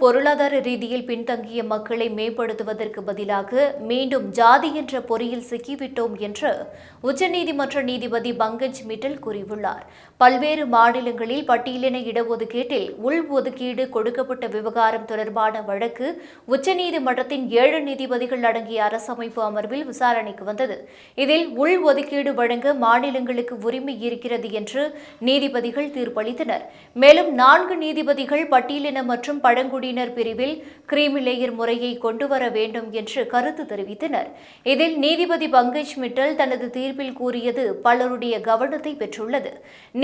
பொருளாதார ரீதியில் பின்தங்கிய மக்களை மேம்படுத்துவதற்கு பதிலாக மீண்டும் ஜாதி என்ற பொறியில் சிக்கிவிட்டோம் என்று உச்சநீதிமன்ற நீதிபதி பங்கஜ் மிட்டல் கூறியுள்ளார். பல்வேறு மாநிலங்களில் பட்டியலின இடஒதுக்கீட்டில் உள் ஒதுக்கீடு கொடுக்கப்பட்ட விவகாரம் தொடர்பான வழக்கு உச்சநீதிமன்றத்தின் ஏழு நீதிபதிகள் அடங்கிய அரசமைப்பு அமர்வில் விசாரணைக்கு வந்தது. இதில் உள் ஒதுக்கீடு வழங்க மாநிலங்களுக்கு உரிமை இருக்கிறது என்று நீதிபதிகள் தீர்ப்பளித்தனர். மேலும் நான்கு நீதிபதிகள் பட்டியலின மற்றும் பழங்குடி பழங்குடியினர் பிரிவில் கிரீமிலேயர் முறையை கொண்டுவர வேண்டும் என்று கருத்து தெரிவித்தனர். இதில் நீதிபதி பங்கஜ் மிட்டல் தனது தீர்ப்பில் கூறியது பலருடைய கவனத்தை பெற்றுள்ளது.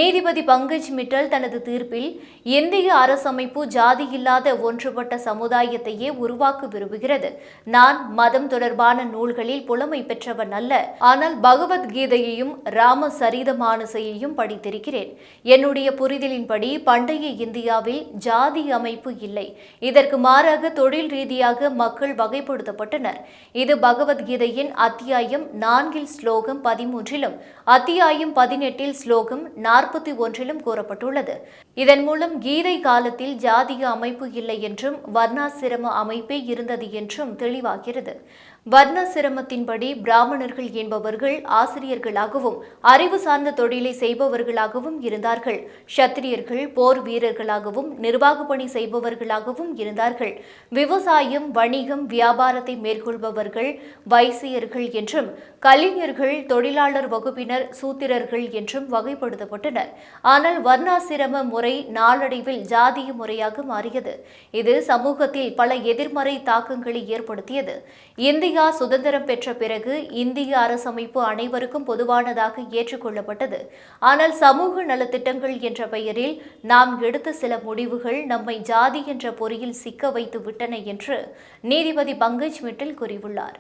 நீதிபதி பங்கஜ் மிட்டல் தனது தீர்ப்பில் இந்திய அரசமைப்பு ஜாதியில்லாத ஒன்றுபட்ட சமுதாயத்தையே உருவாக்க விரும்புகிறது. நான் மதம் தொடர்பான நூல்களில் புலமை பெற்றவன் அல்ல. ஆனால் பகவத்கீதையையும் ராம சரிதமானசையையும் படித்திருக்கிறேன். என்னுடைய புரிதலின்படி பண்டைய இந்தியாவில் ஜாதி அமைப்பு இல்லை. இதற்கு மாறாக தொழில் ரீதியாக மக்கள் வகைப்படுத்தப்பட்டனர். இது பகவத்கீதையின் அத்தியாயம் நான்கில் ஸ்லோகம் பதிமூன்றிலும் அத்தியாயம் பதினெட்டில் ஸ்லோகம் நாற்பத்தி ஒன்றிலும் கூறப்பட்டுள்ளது. இதன் மூலம் கீதை காலத்தில் ஜாதிய அமைப்பு இல்லை என்றும் வர்ணாசிரம அமைப்பே இருந்தது என்றும் தெளிவாகிறது. வர்ணாசிரமத்தின்படி பிராமணர்கள் என்பவர்கள் ஆசிரியர்களாகவும் அறிவு சார்ந்த தொழிலை செய்பவர்களாகவும் இருந்தார்கள். சத்திரியர்கள் போர் வீரர்களாகவும் நிர்வாக பணி செய்பவர்களாகவும் இருந்தார்கள். விவசாயம் வணிகம் வியாபாரத்தை மேற்கொள்பவர்கள் வைசியர்கள் என்றும் கலைஞர்கள் தொழிலாளர் வகுப்பினர் சூத்திரர்கள் என்றும் வகைப்படுத்தப்பட்டனர். ஆனால் வர்ணாசிரம முறை நாளடைவில் ஜாதிய முறையாக மாறியது. இது சமூகத்தில் பல எதிர்மறை தாக்கங்களை ஏற்படுத்தியது. இந்தியா சுதந்திரம் பெற்ற பிறகு இந்திய அரசமைப்பு அனைவருக்கும் பொதுவானதாக ஏற்றுக்கொள்ளப்பட்டது. ஆனால் சமூக நலத்திட்டங்கள் என்ற பெயரில் நாம் எடுத்த சில முடிவுகள் நம்மை ஜாதி என்ற பொறியில் சிக்க வைத்து விட்டன என்று நீதிபதி பங்கஜ் மிட்டல் கூறியுள்ளார்.